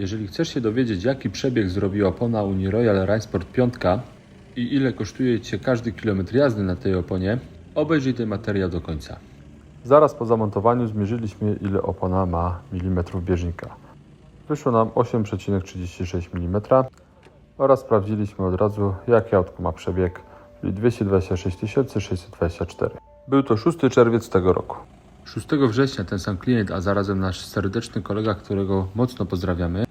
Jeżeli chcesz się dowiedzieć, jaki przebieg zrobiła opona Unii Royal Racesport 5 i ile kosztuje Cię każdy kilometr jazdy na tej oponie, obejrzyj ten materiał do końca. Zaraz po zamontowaniu zmierzyliśmy, ile opona ma milimetrów bieżnika. Wyszło nam 8,36 mm oraz sprawdziliśmy od razu, jaki autko ma przebieg, czyli 226 624. Był to 6 czerwiec tego roku. 6 września ten sam klient, a zarazem nasz serdeczny kolega, którego mocno pozdrawiamy,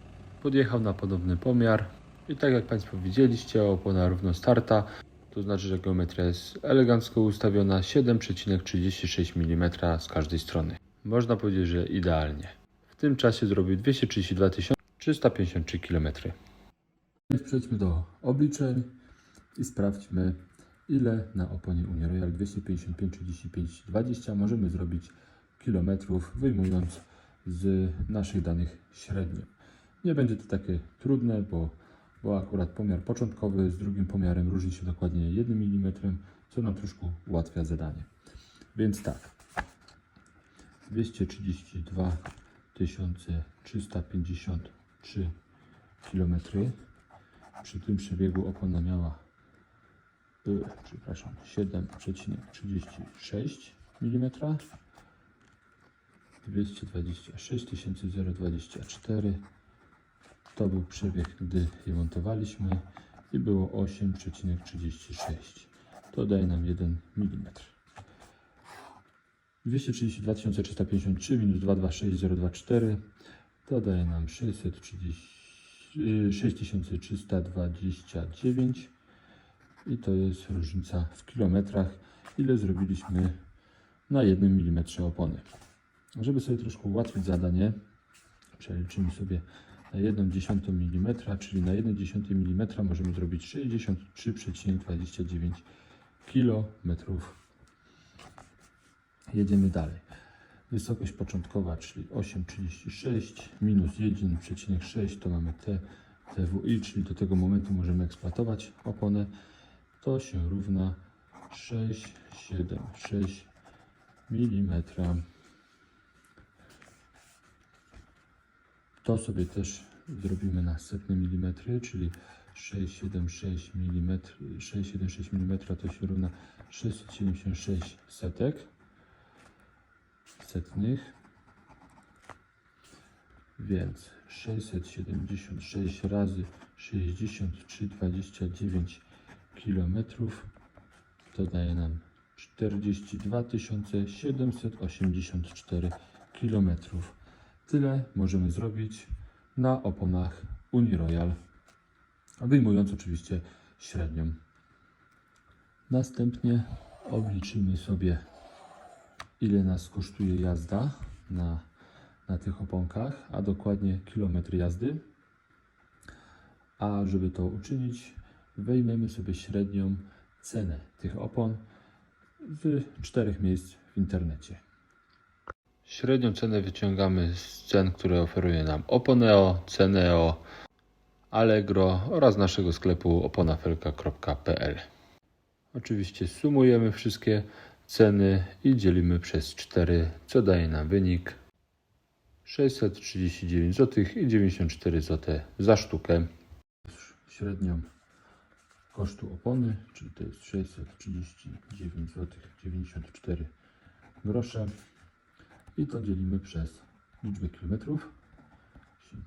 podjechał na podobny pomiar i tak jak Państwo widzieliście, opona równo starta, to znaczy, że geometria jest elegancko ustawiona 7,36 mm z każdej strony. Można powiedzieć, że idealnie. W tym czasie zrobił 232 353 km. Przejdźmy do obliczeń i sprawdźmy, ile na oponie Unia Royal 255 35 20 możemy zrobić kilometrów, wyjmując z naszych danych średnio. Nie będzie to takie trudne, bo, bo akurat pomiar początkowy z drugim pomiarem różni się dokładnie 1 mm, co nam troszkę ułatwia zadanie. Więc tak, 232 353 km. Przy tym przebiegu opona miała, y, przepraszam, 7,36 mm. 226 024 to był przebieg, gdy je montowaliśmy i było 8,36. To daje nam 1 mm. 232 353 minus 226 024 to daje nam 630, y, 6329 i to jest różnica w kilometrach, ile zrobiliśmy na 1 mm opony. Żeby sobie troszkę ułatwić zadanie, przeliczymy sobie na 1,1 mm, czyli na 1,1 mm możemy zrobić 63,29 km. Jedziemy dalej. Wysokość początkowa, czyli 8,36 minus 1,6 to mamy T, TWI, czyli do tego momentu możemy eksploatować oponę. To się równa 6,76 mm. To sobie też zrobimy na setne milimetry, czyli 676 mm, 676 mm to się równa 676 setek setnych. Więc 676 razy 63,29 km to daje nam 42 784 km. Tyle możemy zrobić na oponach Uniroyal, wyjmując oczywiście średnią. Następnie obliczymy sobie, ile nas kosztuje jazda na, na tych oponkach, a dokładnie kilometr jazdy. A żeby to uczynić, wejmiemy sobie średnią cenę tych opon z czterech miejsc w internecie. Średnią cenę wyciągamy z cen, które oferuje nam Oponeo, Ceneo, Allegro oraz naszego sklepu oponafelka.pl. Oczywiście sumujemy wszystkie ceny i dzielimy przez 4, co daje nam wynik 639 zł i 94 zł za sztukę. Średnią kosztu opony, czyli to jest 639 zł 94 grosze i to dzielimy przez liczbę kilometrów.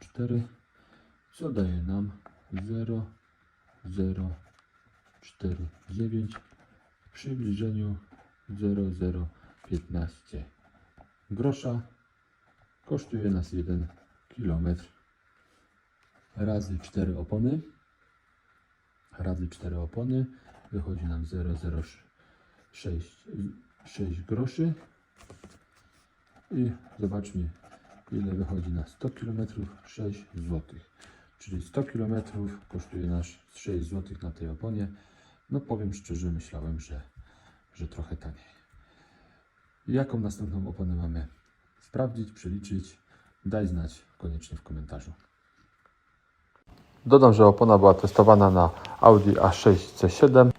4 co daje nam? 0,049 w przybliżeniu 0,015 grosza kosztuje nas 1 km razy 4 opony. Razy 4 opony. Wychodzi nam 0,066 6 groszy i zobaczmy ile wychodzi na 100 km 6 zł czyli 100 km kosztuje nas 6 zł na tej oponie. No powiem szczerze myślałem, że, że trochę taniej. Jaką następną oponę mamy sprawdzić, przeliczyć? Daj znać koniecznie w komentarzu. Dodam, że opona była testowana na Audi A6 C7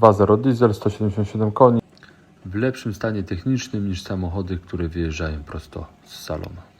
2.0 diesel 177 koni w lepszym stanie technicznym niż samochody, które wyjeżdżają prosto z salonu.